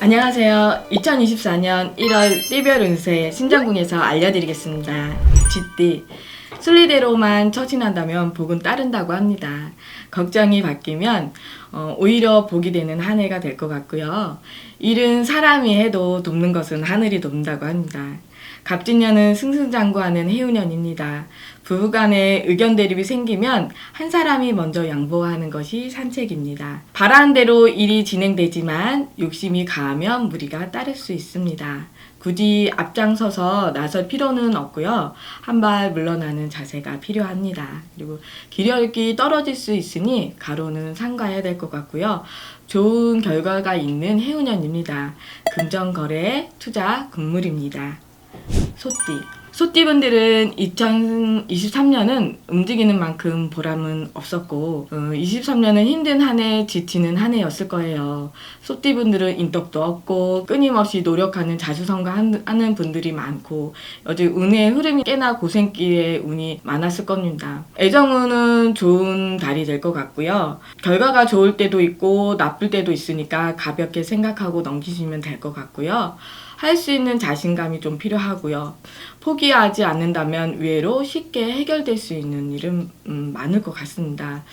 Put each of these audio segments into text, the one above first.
안녕하세요. 2024년 1월 띠별 운세 신정궁에서 알려드리겠습니다. 쥐띠. 순리대로만 처신한다면 복은 따른다고 합니다. 걱정이 바뀌면 어, 오히려 복이 되는 한 해가 될 것 같고요. 일은 사람이 해도 돕는 것은 하늘이 돕는다고 합니다. 갑진년은 승승장구하는 해운년입니다. 부부간에 의견 대립이 생기면 한 사람이 먼저 양보하는 것이 산책입니다. 바라는 대로 일이 진행되지만 욕심이 가하면 무리가 따를 수 있습니다. 굳이 앞장서서 나설 필요는 없고요. 한 발 물러나는 자세가 필요합니다. 그리고 기력이 떨어질 수 있으니 가로는 삼가야 될 것 같고요. 좋은 결과가 있는 해운년입니다. 금전거래, 투자, 금물입니다. 소띠. 소띠분들은 2023년은 움직이는 만큼 보람은 없었고, 어, 23년은 힘든 한 해, 지치는 한 해였을 거예요. 소띠분들은 인덕도 없고, 끊임없이 노력하는 자수성가 하는 분들이 많고, 어제 운의 흐름이 꽤나 고생길에 운이 많았을 겁니다. 애정운은 좋은 달이 될 것 같고요. 결과가 좋을 때도 있고, 나쁠 때도 있으니까 가볍게 생각하고 넘기시면 될 것 같고요. 할 수 있는 자신감이 좀 필요하고요. 포기하지 않는다면 의외로 쉽게 해결될 수 있는 일은 음, 많을 것 같습니다.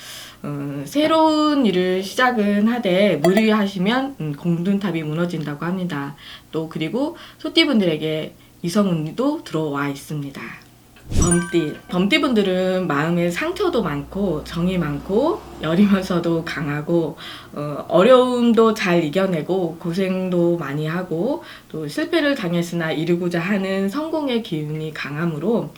어, 새로운 일을 시작은 하되 무리하시면 음, 공든탑이 무너진다고 합니다. 또 그리고 소띠분들에게 이성운도 들어와 있습니다. 범띠. 범띠분들은 마음에 상처도 많고 정이 많고 여리면서도 강하고 어, 어려움도 잘 이겨내고 고생도 많이 하고 또 실패를 당했으나 이루고자 하는 성공의 기운이 강하므로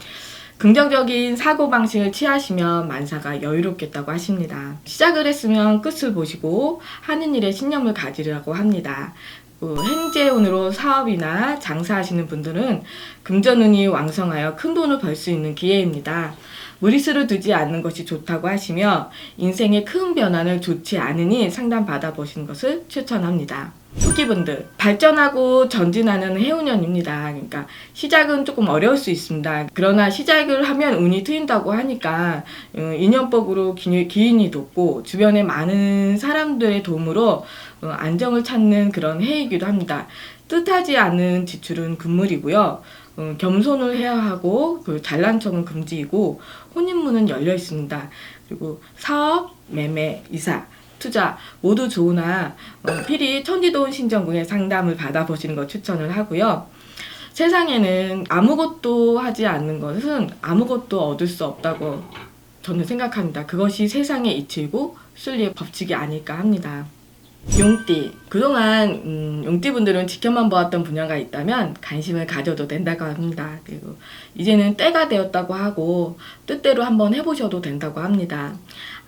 긍정적인 사고 방식을 취하시면 만사가 여유롭겠다고 하십니다. 시작을 했으면 끝을 보시고 하는 일에 신념을 가지려고 합니다. 그 행재운으로 사업이나 장사하시는 분들은 금전운이 왕성하여 큰 돈을 벌 수 있는 기회입니다. 무리수를 두지 않는 것이 좋다고 하시며 인생의 큰 변화는 좋지 않으니 상담 받아보시는 것을 추천합니다. 후기분들 발전하고 전진하는 해운년입니다. 그러니까 시작은 조금 어려울 수 있습니다. 그러나 시작을 하면 운이 트인다고 하니까 어, 인연법으로 기- 기인이 돕고 주변에 많은 사람들의 도움으로 어, 안정을 찾는 그런 해이기도 합니다. 뜻하지 않은 지출은 금물이고요. 어, 겸손을 해야 하고 그 잘난 척은 금지이고 혼인문은 열려 있습니다. 그리고 사업, 매매, 이사, 투자 모두 좋으나 어, 필히 천지도운 신정궁의 상담을 받아보시는 것 추천을 하고요. 세상에는 아무것도 하지 않는 것은 아무것도 얻을 수 없다고 저는 생각합니다. 그것이 세상의 이치이고 순리의 법칙이 아닐까 합니다. 용띠. 그동안 음, 용띠분들은 지켜만 보았던 분야가 있다면 관심을 가져도 된다고 합니다. 그리고 이제는 때가 되었다고 하고 뜻대로 한번 해보셔도 된다고 합니다.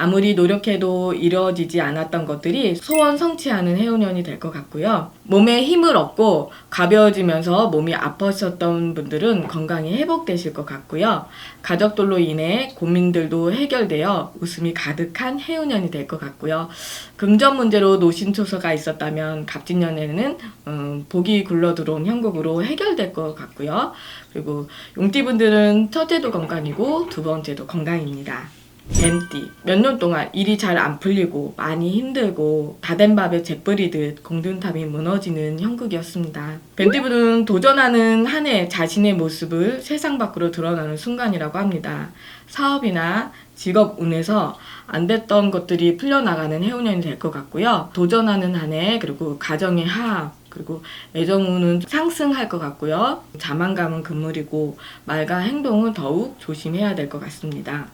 아무리 노력해도 이루어지지 않았던 것들이 소원 성취하는 해운년이 될 것 같고요. 몸에 힘을 얻고 가벼워지면서 몸이 아팠었던 분들은 건강이 회복되실 것 같고요. 가족들로 인해 고민들도 해결되어 웃음이 가득한 해운년이 될 것 같고요. 금전 문제로 노심초소가 있었다면 갑진년에는 음, 복이 굴러 들어온 형국으로 해결될 것 같고요. 그리고 용띠분들은 첫째도 건강이고 두 번째도 건강입니다. 뱀띠 몇 년 동안 일이 잘 안 풀리고 많이 힘들고 다된 밥에 재 뿌리듯 공든탑이 무너지는 형국이었습니다. 뱀띠분은 도전하는 한 해 자신의 모습을 세상 밖으로 드러나는 순간이라고 합니다. 사업이나 직업 운에서 안 됐던 것들이 풀려나가는 해운년이 될 것 같고요. 도전하는 한 해 그리고 가정의 화합 그리고 애정운은 상승할 것 같고요. 자만감은 금물이고 말과 행동은 더욱 조심해야 될 것 같습니다.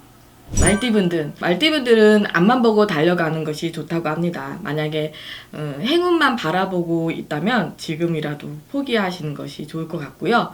말띠분들, 말띠분들은 앞만 보고 달려가는 것이 좋다고 합니다. 만약에 어, 행운만 바라보고 있다면 지금이라도 포기하시는 것이 좋을 것 같고요.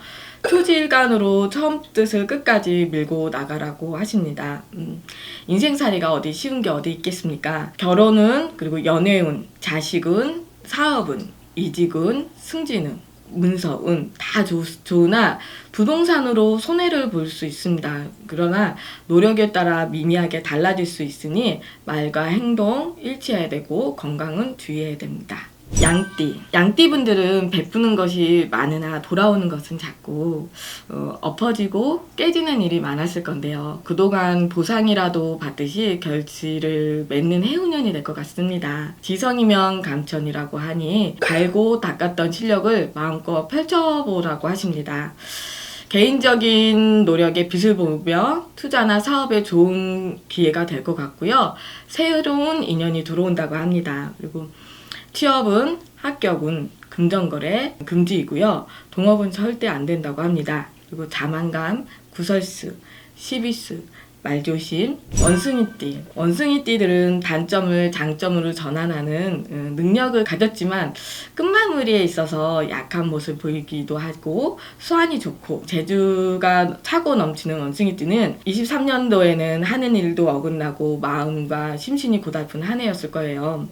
초지일간으로 처음 뜻을 끝까지 밀고 나가라고 하십니다. 음, 인생살이가 어디 쉬운 게 어디 있겠습니까? 결혼은 그리고 연애운, 자식운, 사업은, 이직운, 승진운, 문서 운 다 좋, 좋으나 부동산으로 손해를 볼 수 있습니다. 그러나 노력에 따라 미미하게 달라질 수 있으니 말과 행동 일치해야 되고 건강은 주의해야 됩니다. 양띠. 양띠분들은 베푸는 것이 많으나 돌아오는 것은 작고 어, 엎어지고 깨지는 일이 많았을 건데요. 그동안 보상이라도 받듯이 결실을 맺는 해운년이 될 것 같습니다. 지성이면 감천이라고 하니 갈고 닦았던 실력을 마음껏 펼쳐보라고 하십니다. 개인적인 노력에 빛을 보며 투자나 사업에 좋은 기회가 될 것 같고요. 새로운 인연이 들어온다고 합니다. 그리고 취업은 합격은 금전거래 금지이고요. 동업은 절대 안 된다고 합니다. 그리고 자만감, 구설수, 시비수, 말조심, 원숭이띠. 원숭이띠들은 단점을 장점으로 전환하는 음, 능력을 가졌지만 끝마무리에 있어서 약한 모습을 보이기도 하고 수완이 좋고 재주가 차고 넘치는 원숭이띠는 23년도에는 하는 일도 어긋나고 마음과 심신이 고달픈 한 해였을 거예요.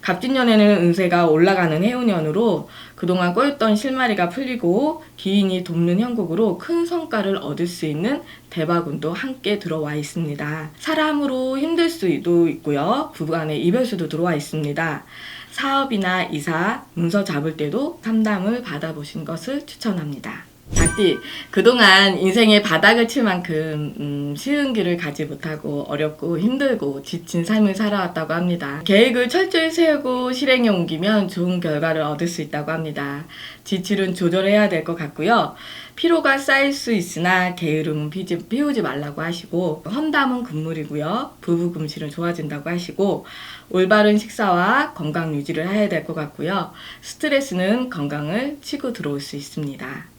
갑진년에는 운세가 올라가는 해운년으로 그동안 꼬였던 실마리가 풀리고 기인이 돕는 형국으로 큰 성과를 얻을 수 있는 대박운도 함께 들어와 있습니다. 사람으로 힘들 수도 있고요. 부부간의 이별수도 들어와 있습니다. 사업이나 이사, 문서 잡을 때도 상담을 받아보신 것을 추천합니다. 닭띠, 그동안 인생의 바닥을 칠 만큼 음, 쉬운 길을 가지 못하고 어렵고 힘들고 지친 삶을 살아왔다고 합니다. 계획을 철저히 세우고 실행에 옮기면 좋은 결과를 얻을 수 있다고 합니다. 지출은 조절해야 될 것 같고요. 피로가 쌓일 수 있으나 게으름은 피지, 피우지 말라고 하시고 험담은 금물이고요. 부부 금실은 좋아진다고 하시고 올바른 식사와 건강 유지를 해야 될 것 같고요. 스트레스는 건강을 치고 들어올 수 있습니다.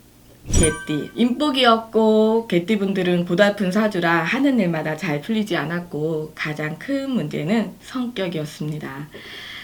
개띠 인복이었고 개띠분들은 고달픈 사주라 하는 일마다 잘 풀리지 않았고 가장 큰 문제는 성격이었습니다.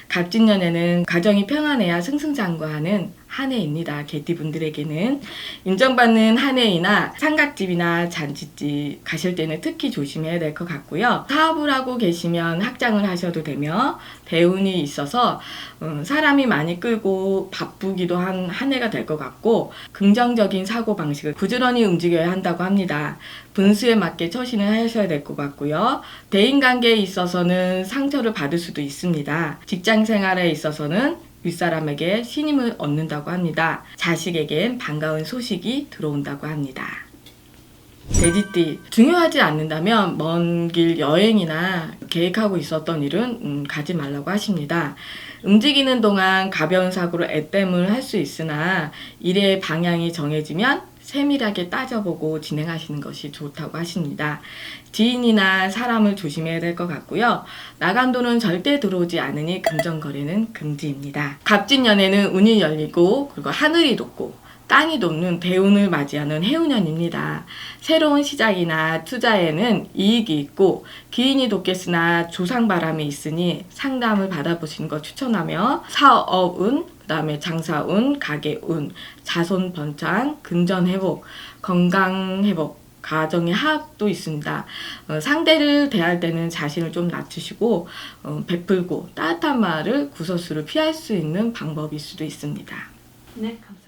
갑진년에는 가정이 평안해야 승승장구하는 한 해입니다. 개띠분들에게는 인정받는 한 해이나 상갓집이나 잔치집 가실 때는 특히 조심해야 될 것 같고요. 사업을 하고 계시면 확장을 하셔도 되며 대운이 있어서 음, 사람이 많이 끌고 바쁘기도 한 한 해가 될 것 같고 긍정적인 사고 방식을 부지런히 움직여야 한다고 합니다. 분수에 맞게 처신을 하셔야 될 것 같고요. 대인 관계에 있어서는 상처를 받을 수도 있습니다. 직장 생활에 있어서는 윗사람에게 신임을 얻는다고 합니다. 자식에겐 반가운 소식이 들어온다고 합니다. 돼지띠 중요하지 않는다면 먼 길 여행이나 계획하고 있었던 일은 음, 가지 말라고 하십니다. 움직이는 동안 가벼운 사고로 애땜을 할 수 있으나 일의 방향이 정해지면 세밀하게 따져보고 진행하시는 것이 좋다고 하십니다. 지인이나 사람을 조심해야 될 것 같고요. 나간 돈은 절대 들어오지 않으니 금전거래는 금지입니다. 갑진년에는 운이 열리고 그리고 하늘이 높고 땅이 돕는 대운을 맞이하는 해운년입니다. 새로운 시작이나 투자에는 이익이 있고 기인이 돕겠으나 조상 바람이 있으니 상담을 받아보시는 것 추천하며 사업운, 그 다음에 장사운, 가게운, 자손 번창, 근전 회복, 건강 회복, 가정의 화합도 있습니다. 어, 상대를 대할 때는 자신을 좀 낮추시고 어, 베풀고 따뜻한 말을 구설수를 피할 수 있는 방법일 수도 있습니다. 네, 감사합니다.